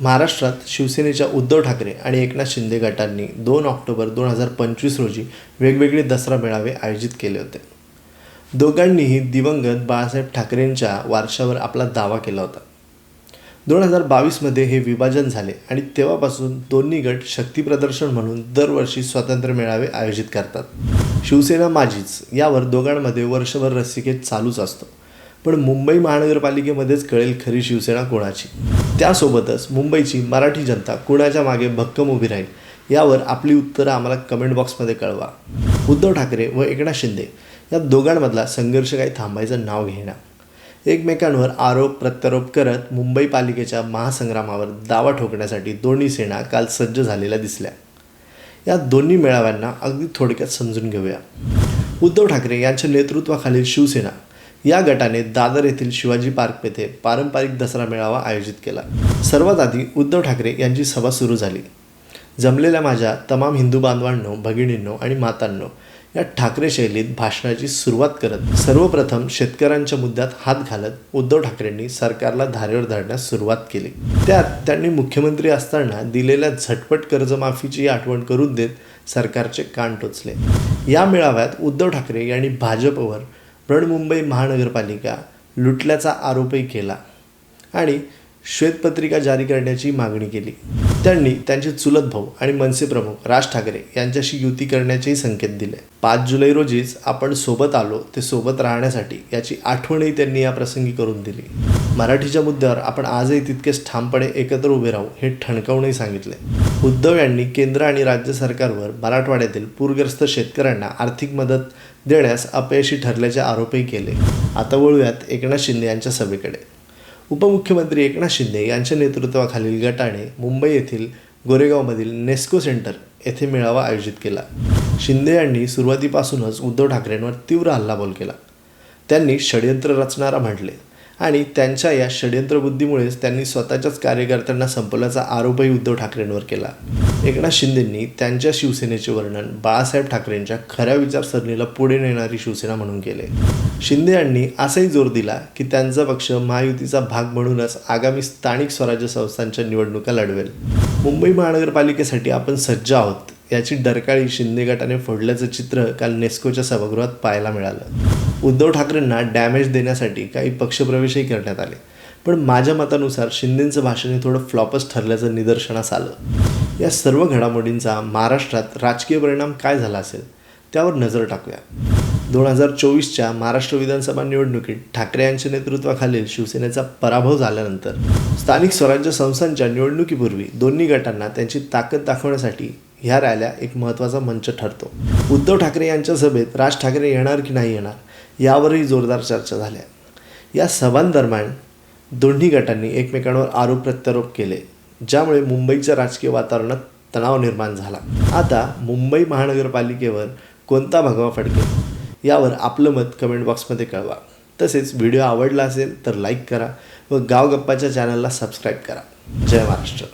महाराष्ट्रात शिवसेनेच्या उद्धव ठाकरे आणि एकनाथ शिंदे गटांनी दोन ऑक्टोबर दोन हजार पंचवीस रोजी वेगवेगळे दसरा मेळावे आयोजित केले होते. दोघांनीही दिवंगत बाळासाहेब ठाकरेंच्या वारशावर आपला दावा केला होता. दोन हजार बावीसमध्ये हे विभाजन झाले आणि तेव्हापासून दोन्ही गट शक्तीप्रदर्शन म्हणून दरवर्षी स्वातंत्र्य मेळावे आयोजित करतात. शिवसेना माझीच यावर दोघांमध्ये वर्षभर रस्सिकेत चालूच असतो. पण मुंबई महानगरपालिकेमध्येच कळेल खरी शिवसेना कोणाची. त्यासोबतच मुंबईची मराठी जनता कुणाच्या मागे भक्कम उभी राहील यावर आपली उत्तरं आम्हाला कमेंट बॉक्समध्ये कळवा. उद्धव ठाकरे व एकनाथ शिंदे या दोघांमधला संघर्ष काही थांबायचं नाव घेणार. एकमेकांवर आरोप प्रत्यारोप करत मुंबई पालिकेच्या महासंग्रामावर दावा ठोकण्यासाठी दोन्ही सेना काल सज्ज झालेल्या दिसल्या. या दोन्ही मेळाव्यांना अगदी थोडक्यात समजून घेऊया. उद्धव ठाकरे यांच्या नेतृत्वाखालील शिवसेना या गटाने दादर येथील शिवाजी पार्क येथे पारंपरिक दसरा मेळावा आयोजित केला. सर्वात आधी उद्धव ठाकरे यांची सभा सुरू झाली. जमलेल्या माझ्या तमाम हिंदू बांधवांनो भगिनींनो आणि मातांनो या ठाकरे शैलीत भाषणाची सुरुवात करत सर्वप्रथम शेतकऱ्यांच्या मुद्द्यात हात घालत उद्धव ठाकरेंनी सरकारला धारेवर धरण्यास सुरुवात केली. त्यात त्यांनी मुख्यमंत्री असताना दिलेल्या झटपट कर्जमाफीची आठवण करून देत सरकारचे कान टोचले. या मेळाव्यात उद्धव ठाकरे यांनी भाजपवर बृहन्मुंबई महानगरपालिका लुटल्याचा आरोपही केला. आणि श्वेतपत्रिका जारी करण्याची मागणी केली. त्यांनी त्यांचे चुलत भाऊ आणि मनसे प्रमुख राज ठाकरे यांच्याशी युती करण्याचेही संकेत दिले. पाच जुलै रोजीच आपण सोबत आलो ते सोबत राहण्यासाठी याची आठवणही त्यांनी या प्रसंगी करून दिली. मराठीच्या मुद्द्यावर आपण आजही तितकेच ठामपणे एकत्र उभे राहू हे ठणकावूनही सांगितले. उद्धव यांनी केंद्र आणि राज्य सरकारवर मराठवाड्यातील पूरग्रस्त शेतकऱ्यांना आर्थिक मदत देण्यास अपयशी ठरल्याचे आरोपही केले. आता वळूयात एकनाथ शिंदे यांच्या सभेकडे. उपमुख्यमंत्री एकनाथ शिंदे यांच्या नेतृत्वाखालील गटाने मुंबई येथील गोरेगावमधील नेस्को सेंटर येथे मेळावा आयोजित केला. शिंदे यांनी सुरुवातीपासूनच उद्धव ठाकरेंवर तीव्र हल्लाबोल केला. त्यांनी षडयंत्र रचणारा म्हटले. आणि त्यांच्या या षड्यंत्रबुद्धीमुळेच त्यांनी स्वतःच्याच कार्यकर्त्यांना संपवल्याचा आरोपही उद्धव ठाकरेंवर केला. एकनाथ शिंदेंनी त्यांच्या शिवसेनेचे वर्णन बाळासाहेब ठाकरेंच्या खऱ्या विचारसरणीला पुढे नेणारी शिवसेना म्हणून केले. शिंदे यांनी असाही जोर दिला की त्यांचा पक्ष महायुतीचा भाग म्हणूनच आगामी स्थानिक स्वराज्य संस्थांच्या निवडणुका लढवेल. मुंबई महानगरपालिकेसाठी आपण सज्ज आहोत. याची डरकाळी शिंदे गटाने फोडल्याचं चित्र काल नेस्कोच्या सभागृहात पाहायला मिळालं. उद्धव ठाकरेंना डॅमेज देण्यासाठी काही पक्षप्रवेशही करण्यात आले. पण माझ्या मतानुसार शिंदेंचं भाषण हे थोडं फ्लॉपच ठरल्याचं निदर्शनास आलं. या सर्व घडामोडींचा महाराष्ट्रात राजकीय परिणाम काय झाला असेल त्यावर नजर टाकूया. दोन हजार चोवीसच्या महाराष्ट्र विधानसभा निवडणुकीत ठाकरे यांच्या नेतृत्वाखालील शिवसेनेचा पराभव झाल्यानंतर स्थानिक स्वराज्य संस्थांच्या निवडणुकीपूर्वी दोन्ही गटांना त्यांची ताकद दाखवण्यासाठी ह्या रॅल्या एक महत्त्वाचा मंच ठरतो. उद्धव ठाकरे यांच्या सभेत राज ठाकरे येणार की नाही येणार यावरही जोरदार चर्चा झाल्या या सभांदरम्यान दोन्ही गटांनी एकमेकांवर आरोप प्रत्यारोप केले ज्यामुळे मुंबईच्या राजकीय वातावरणात तणाव निर्माण झाला. आता मुंबई महानगरपालिकेवर कोणता भगवा फडकेल? यावर आपलं मत कमेंट बॉक्समध्ये कळवा. तसेच व्हिडिओ आवडला असेल तर लाईक करा व गाव गप्पाच्या चॅनलला सबस्क्राईब करा. जय महाराष्ट्र.